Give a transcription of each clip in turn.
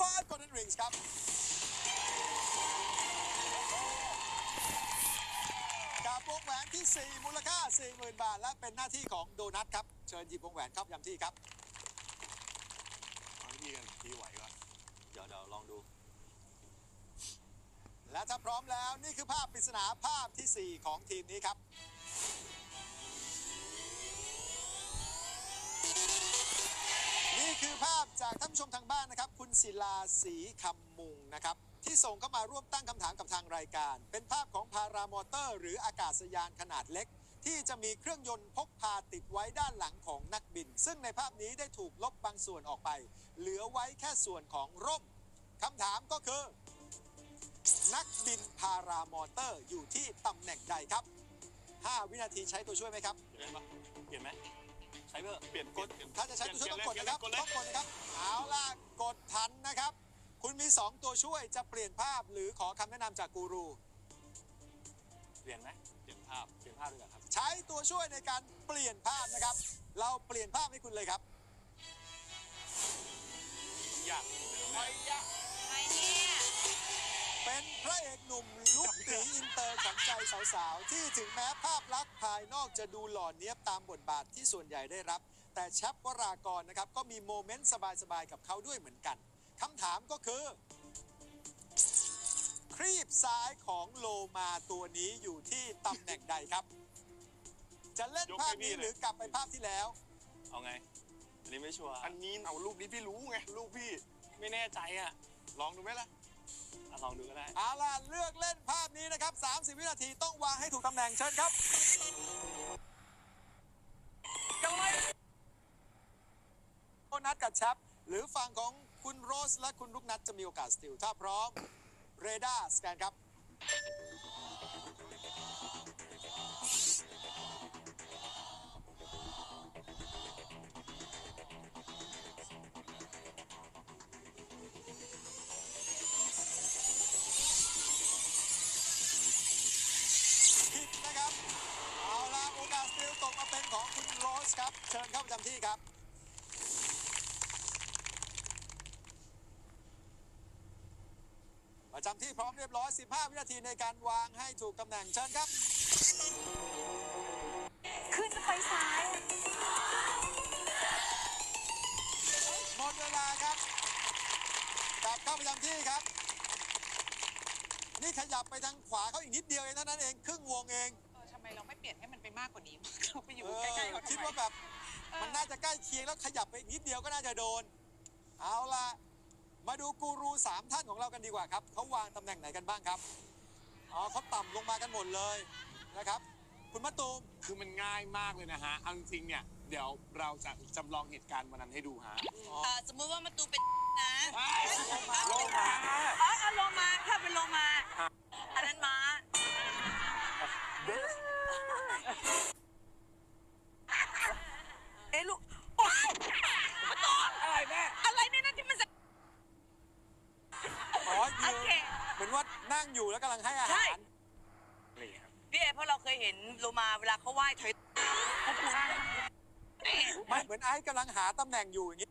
5 golden rings ครับ กับวงแหวนที่ 4 มูลค่า 40,000 บาท และเป็นหน้าที่ของโดนัทครับ เชิญหยิบวงแหวนเข้าประจำที่ครับเอาพี่กันพี่ไหวก่อนเดี๋ยวเดี๋ยวลองดู และถ้าพร้อมแล้วนี่คือภาพปริศนาภาพทีสี่4 ของทีมนี้ครับ อภาพจากท่านผู้ชมทางบ้านนะครับ คุณศิลาศรีคำมุงนะครับ ที่ส่งเข้ามาร่วมตั้งคำถามกับทางรายการ เป็นภาพของพารามอเตอร์ หรืออากาศยานขนาดเล็ก ที่จะมีเครื่องยนต์พกพาติดไว้ด้านหลังของนักบิน ซึ่งในภาพนี้ได้ถูกลบบางส่วนออกไป เหลือไว้แค่ส่วนของร่มคำถามก็คือ นักบินพารามอเตอร์อยู่ที่ตำแหน่งใดครับ 5 วินาทีใช้ตัวช่วยไหมครับ เปลี่ยนปะเปลี่ยนไหม ใช้เบอร์เปลี่ยนกกดดถ้าจะใช้ตัวช่วยต้องกดนะครับเปลี่ยนเลยต้องกดนะครับเอาล่ะกดทันนะครับ คุณมี 2 ตัวช่วยจะเปลี่ยนภาพหรือขอคำแนะนำจากกูรู เปลี่ยนไหมเปลี่ยนภาพเปลี่ยนภาพดีกว่าครับใช้ตัวช่วยในการเปลี่ยนภาพนะครับ เราเปลี่ยนภาพให้คุณเลยครับยากเหมือนเดิมไม่นะยะไอ้เนี่ยเป็นพระเอกหนุ่มลุกตีอินเตอร์ขวัญ ใจสาวๆ ที่ถึงแม้ภาพลักษณ์ภายนอกจะดูหล่อเนี้ยบตามบทบาทที่ส่วนใหญ่ได้รับ แต่แชปวรากรนะครับ ก็มีโมเมนต์สบายๆ กับเขาด้วยเหมือนกันคำถามก็คือ ครีบซ้ายของโลมาตัวนี้อยู่ที่ตำแหน่งใดครับ จะเล่นภาพนี้หรือกลับไปภาพที่แล้ว เอาไง อันนี้ไม่ชัวร์อันนี้เอาลูกนี้พี่รู้ไงลูกพี่ไม่แน่ใจอะ ลองดูไหมล่ะอะลอง ดูก็ได้เอาล่ะเลือกเล่นภาพนี้นะครับ 30 วินาทีต้องวางให้ถูกตำแหน่งเชิญครับโดนัทกับแชปหรือฝั่งของคุณโรสและคุณลูกนัทจะมีโอกาสสติลถ้าพร้อมเรดาร์สแกนครับ ที่พร้อมเรียบร้อย 15 วินาทีในการวางให้ถูกตำแหน่งเชิญครับ ขึ้นไปซ้าย หมดเวลาครับ กลับเข้าประจำที่ครับ นี่ขยับไปทางขวาเขาอีกนิดเดียวเองเท่านั้นเองครึ่งวงเองเออทำไมเราไม่เปลี่ยนให้มันไปมากกว่านี้เราไปอยู่เอใกล้ๆอเขาทำไมคิดว่าแบบ มันน่าจะใกล้เคียงแล้วขยับไปอีกนิดเดียวก็น่าจะโดน เอาล่ะ มาดูกูรูสามท่านของเรากันดีกว่าครับเขาวางตำแหน่งไหนกันบ้างครับอ๋อเขาต่ำลงมากันหมดเลยนะครับ คุณมะตูมคือมันง่ายมากเลยนะฮะเอาจริงๆเนี่ย เดี๋ยวเราจะจำลองเหตุการณ์วันนั้นให้ดูฮะอ๋อ เอ่อสมมุติว่ามาตูเป็นนะโลมาอ๋อเอาโลมาถ้าเป็นโลมาอันนั้นม้าเอ้ลูกโอ๊ยมาตอนอะไรแม่อะไรเนี่ยนะที่มันจะ อ๋อ โอ ยืน เคเหมือนว่านั่งอยู่แล้วกำลังให้อาใช่หารอะไรอย่างเงี้ยครับพี่เอเพราะเราเคยเห็นโลมาเวลาเขาไหว้ถอยเขาปูนไม่เหมือนไอซ์กำลังหาตำแหน่งอยู่อย่างนี้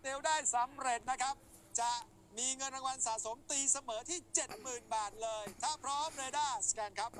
เตียวได้สำเร็จนะครับ จะมีเงินรางวัลสะสมตีเสมอที่ 70,000 บาทเลย ถ้าพร้อมเรดาร์สแกนครับ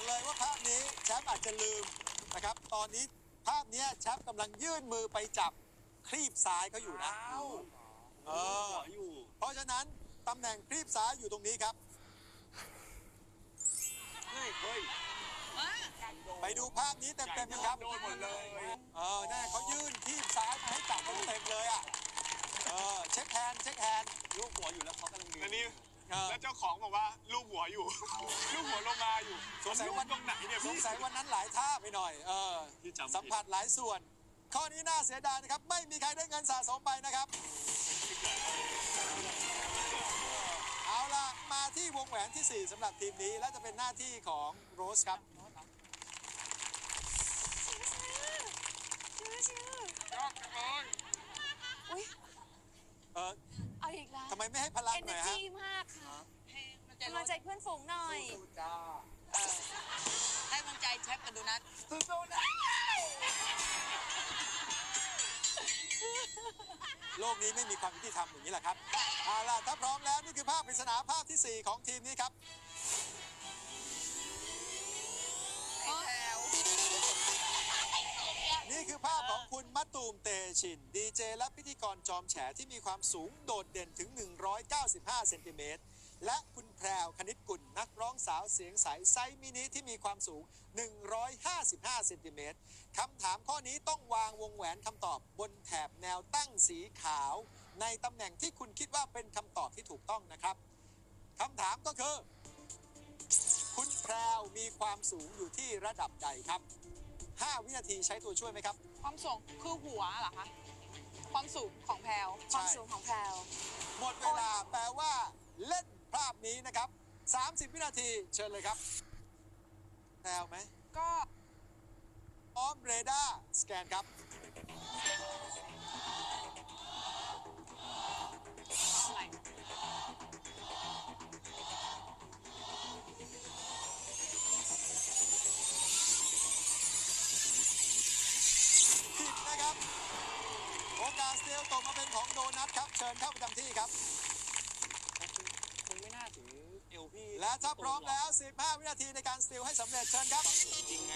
บอกเลยว่าภาพนี้แชมป์อาจจะลืมนะครับ ตอนนี้ภาพเนี้ยแชมป์กำลังยื่นมือไปจับคลีบซ้ายเขาอยู่นะเออหัวอยู่ เพราะฉะนั้นตำแหน่งคลีบซ้ายอยู่ตรงนี้ครับ เฮ้ยเฮ้ยไปดูภาพนี้เต็มๆนะครับ โดนหมดเลย เออแน่เขายื่นคลีบซ้ายมาให้จับเต็มๆเลยอะ เออเช็คแฮนด์เช็คแฮนด์ลูกหัวอยู่แล้วเขากำลังดึงอันนี้ เออแล้วเจ้าของบอกว่าลูกหัวอยู่ ลูกหัวลงมาอยู่สงสัยวันตรงไหนเนี่ยสงสัยวันนั้นหลายท่าไปหน่อย เออ ที่จำผิดสัมผัสหลายส่วน ข้อนี้น่าเสียดายนะครับ ไม่มีใครได้เงินสะสมไปนะครับ เอาล่ะ มาที่วงแหวนที่ 4สำหรับทีมนี้ และจะเป็นหน้าที่ของโรสครับยอดเลยอุ้ยเออเอาอีกแล้วทำไมไม่ให้พลังเอหเนน่ออยร์ฮะ จีมากค่ะให้มันใจ กำลังใจเพื่อนฝูงหน่อยเออให้มันใจแชปกันดูนะโลกนี้ไม่มีความยุติธรรมอย่างนี้แหละครับเอาล่ะถ้าพร้อมแล้วนี่คือภาพปริศนาภาพทีสี่ 4 ของทีมนี้ครับ ไอ้แถวนี่คือภาพของคุณมะตูมเตชิน ดีเจและพิธีกรจอมแฉที่มีความสูงโดดเด่นถึง 195 เซนติเมตร และคุณแพรวคณิตกุลนักร้องสาวเสียงใสไซส์มินิที่มีความสูง 155เซนติเมตรคำถามข้อนี้ต้องวางวงแหวนคำตอบบนแถบแนวตั้งสีขาว ในตำแหน่งที่คุณคิดว่าเป็นคำตอบที่ถูกต้องนะครับคำถามก็คือ คุณแพรวมีความสูงอยู่ที่ระดับใดครับ 5 วินาทีใช้ตัวช่วยไหมครับ ความสูงคือหัวเหรอคะ ความสูงของแพลวความสูงของแพรวหมดเวลาแปลว่าเล่น ภาพนี้นะครับ 30 วินาทีเชิญเลยครับแนวไหมก็พร้อมเรดาร์สแกนครับ ร้อมแล้ว 15 วินาทีในการสติลให้สำเร็จเชิญครับ จริงไง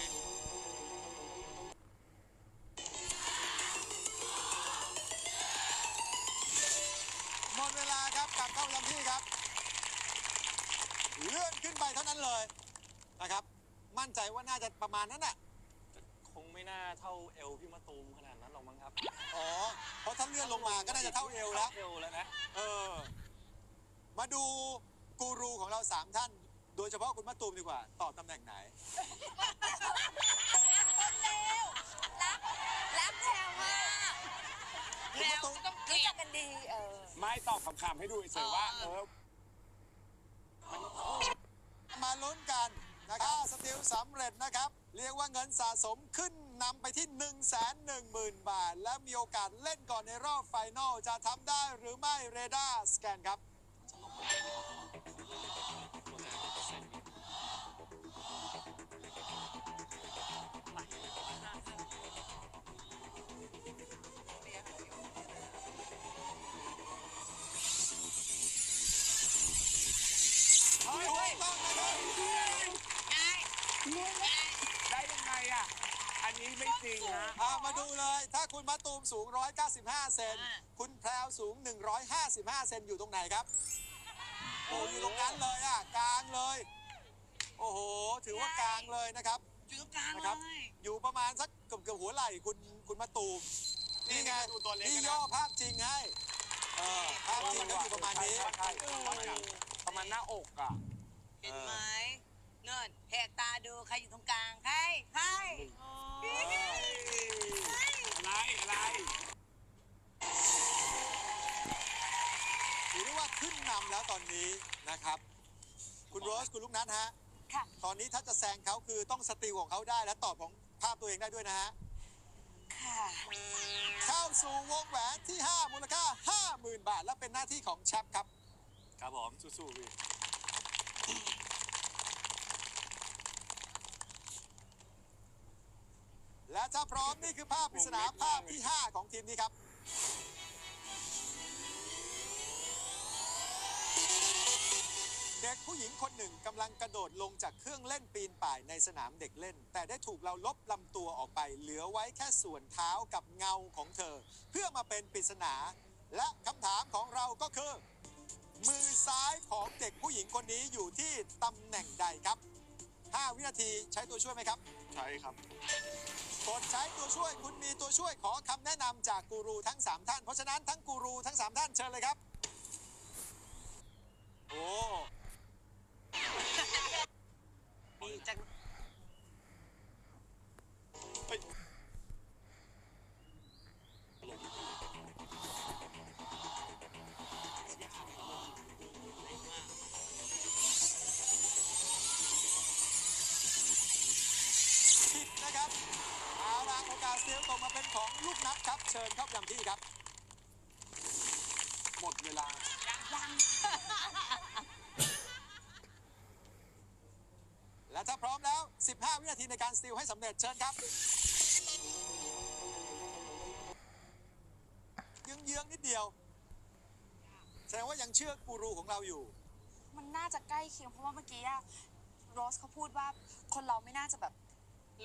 หมดเวลาครับกลับเข้าประจำที่ครับ เลื่อนขึ้นไปเท่านั้นเลยนะครับ มั่นใจว่าน่าจะประมาณนั้นน่ะ คงไม่น่าเท่าเอวพี่มะตูมขนาดนั้นหรอกมั้งครับอ๋อ เพราะถ้าเลื่อนลงมาก็น่าจะเท่าเอวแล้ว เอวแล้วนะ เออ มาดูกูรูของเราสามท่าน โดยเฉพาะคุณมะตูมดีกว่า ตอบตำแหน่งไหนรักรักแพรวมากแพลวก็ต้องเกรู้ลียจัด กกันดีเออ ไม่ตอบคำๆให้ดูเฉยๆว่า เออ มาลุ้นกันนะครับถ้าสติลสำเร็จนะครับ เรียกว่าเงินสะสมขึ้นนำไปที่ 1 1 0 0 0 0 บาท และมีโอกาสเล่นก่อนในรอบไฟนอลจะทำได้หรือไม่เรดาร์สแกนครับ คุณมะตูมสูง 195 เซนคุณแพรวสูง 155 เซนอยู่ตรงไหนครับ โอ้อยู่ตรงนั้นเลยอะกลางเลย โอ้โห ถือว่ากลางเลยนะครับ อยู่ตรงกลางนะเลครับยอยู่ประมาณสักเกือบเกือบหัวไหล่คุณคุณมะตูมนี่ไงดูตัวเล็กนะ นี่ย่อภาพจริงให้เออภาพจริงก็อยู่ประมาณนี้ ใช่ใช่ประมาณหน้าอกอะ เห็นไหมเนินแหกตาดูใครอยู่ตรงกลาง ใคร ใคร อะไรอะไรถือได้ว่าขึ้นนำแล้วตอนนี้นะครับ คุณโรสคุณลูกนัทฮะ ค่ะ ตอนนี้ถ้าจะแซงเขาคือต้องสติลของเขาได้และตอบของภาพตัวเองได้ด้วยนะฮะ ค่ะ เข้าสู่วงแหวนที่ 5 มูลค่า 50,000 บาท และเป็นหน้าที่ของแชมป์ครับ ครับผมสู้ๆพี่ และถ้าพร้อมนี่คือภาพปริศนาภาพที่ 5 ของทีมนี้ครับ เด็กผู้หญิงคนหนึ่งกำลังกระโดดลงจากเครื่องเล่นปีนป่ายในสนามเด็กเล่น แต่ได้ถูกเราลบลำตัวออกไป เหลือไว้แค่ส่วนเท้ากับเงาของเธอ เพื่อมาเป็นปริศนา และคำถามของเราก็คือ มือซ้ายของเด็กผู้หญิงคนนี้อยู่ที่ตำแหน่งใดครับ 5 วินาทีใช้ตัวช่วยไหมครับ ใช่ครับ กดใช้ตัวช่วยคุณมีตัวช่วยขอคำแนะนำจากกูรูทั้ง 3 ท่าน เพราะฉะนั้นทั้งกูรูทั้ง 3 ท่านเชิญเลยครับ โอ้ เอาล่ะโอกาสเสียงตกมาเป็นของลูกนัดครับ เชิญเข้าประจำที่ครับมดเวลา และถ้าพร้อมแล้ว 15 วินาทีในการสติลให้สำเร็จเชิญครับเยื้องๆนิดเดียวแสดงว่ายังเชื่อกูรูของเราอยู่ มันน่าจะใกล้เคียงเพราะว่าเมื่อกี้อะโรสเขาพูดว่าคนเราไม่น่าจะแบบ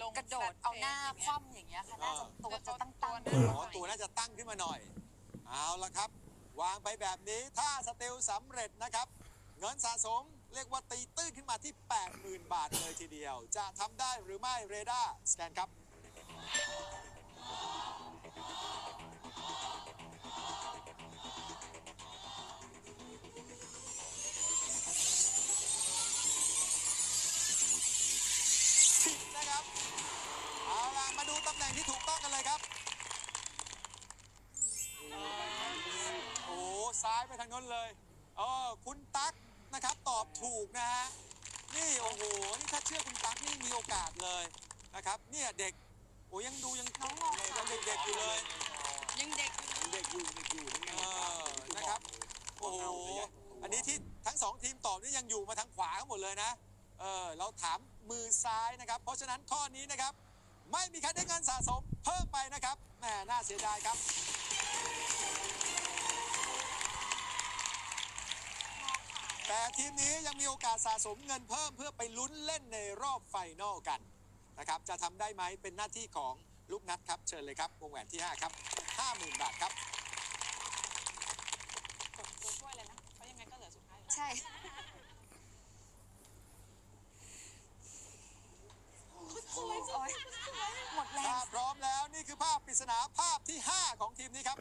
ลงกระโดดเอาหน้าคว่ำอย่างเงี้ยค่ะน่าจะตัวจะตั้งๆตัวอ๋อตัวน่าจะตั้งขึ้นมาหน่อย เอาละครับ วางไปแบบนี้ถ้าสติลสำเร็จนะครับ เงินสะสมเรียกว่าตีตื้นขึ้นมาที่ 80,000 บาทเลยทีเดียว จะทำได้หรือไม่เรดาร์สแกนครับ ตำแหน่งที่ถูกต้องกันเลยครับ โอ้ซ้ายไปทางนั้นเลยเออคุณตั๊กนะครับตอบถูกนะฮะ นี่โอ้โห นี่ถ้าเชื่อคุณตั๊กนี่มีโอกาสเลยนะครับ เนี่ยเด็ก โอ้ยังดูยังน้องงงค่ะยังเด็กๆอยู่เลย ยังเด็กอยู่เด็กอยู่เด็กอยู่นี่ไงเออนะครับ โอ้โห อันนี้ที่ทั้งสองทีมตอบนี่ยังอยู่มาทางขวาทั้งหมดเลยนะ เออ เราถามมือซ้ายนะครับ เพราะฉะนั้นข้อนี้นะครับ ไม่มีใครได้เงินสะสมเพิ่มไปนะครับแหมน่าเสียดายครับ แต่ทีมนี้ยังมีโอกาสสะสมเงินเพิ่มเพื่อไปลุ้นเล่นในรอบไฟนอลกันนะครับจะทำได้ไหมเป็นหน้าที่ของลูกนัดครับ เชิญเลยครับวงแหวนที่ 5 ครับ 50,000 บาทครับ ตัวช่วยเลยนะ เพราะยังไงก็เหลือสุดท้าย ใช่ โอ๊ยหมดแรง ถ้าพร้อมแล้วนี่คือภาพปริศนาภาพที่ นี้ครับ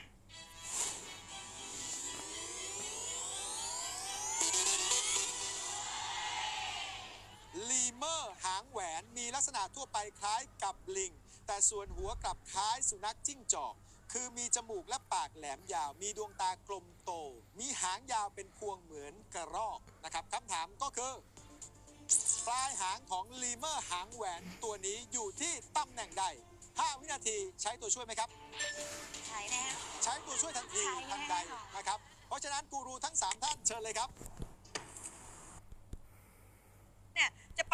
ลีเมอร์หางแหวนมีลักษณะทั่วไปคล้ายกับลิง แต่ส่วนหัวกลับคล้ายสุนัขจิ้งจอก คือมีจมูกและปากแหลมยาว มีดวงตากลมโต มีหางยาวเป็นพวงเหมือนกระรอกนะครับคำถามก็คือปลายหางของลีเมอร์หางแหวนตัวนี้อยู่ที่ตำแหน่งใด 5 วินาทีใช้ตัวช่วยไหมครับ ใช่แน่ ใช้ตัวช่วยทันทีใช้ทันใดค่ะ นะครับ เพราะฉะนั้นกูรูทั้ง 3 ท่านเชิญเลยครับ เนี่ยจะไป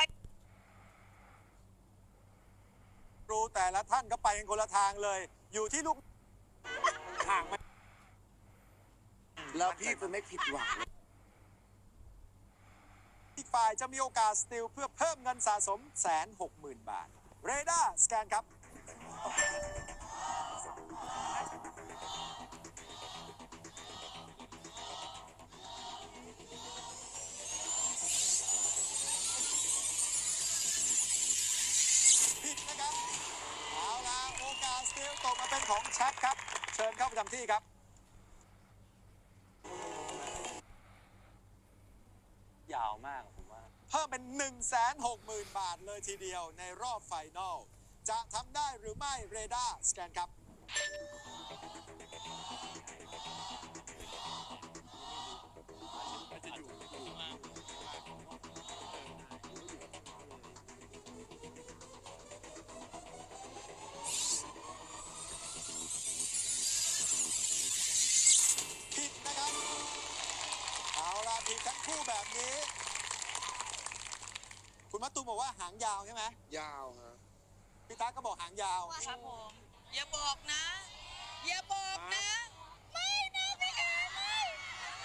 ครูแต่ละท่านก็ไปกันคนละทางเลย อยู่ที่ลูกห่างไหมแล้วพี่จะไม่ผิดหวัง อีกฝ่ายจะมีโอกาสสติลเพื่อเพิ่มเงินสะสมแสนหกหมื่นบาท เรดาร์สแกนครับ ติลตกมาเป็นของแชทครับ เชิญเข้าประจำที่ครับ ยาวมากผมว่า เพิ่มเป็น 1 6 0 0 0 0 บาทเลยทีเดียวในรอบไฟนอล จะทำได้หรือไม่เรดาร์สแกนครับ บอกว่าหางยาวใช่ไหมยาวฮะพี่ตั๊กก็บอกหางยาว ครับผมอย่าบอกนะ อย่าบอกนะ ไม่นะพี่เอไม่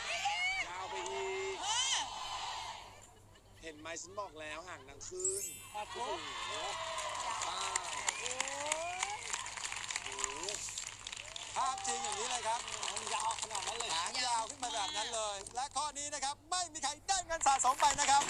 พี่เอยาวไปอีก เออเห็นไหมฉันบอกแล้วห่างดังขึ้นภาพจริงอย่างนี้เลยครับยาวขนาดนั้นเลย หางยาวขึ้นมาแบบนั้นเลย และข้อนี้นะครับไม่มีใครได้เงินสะสมไปนะครับ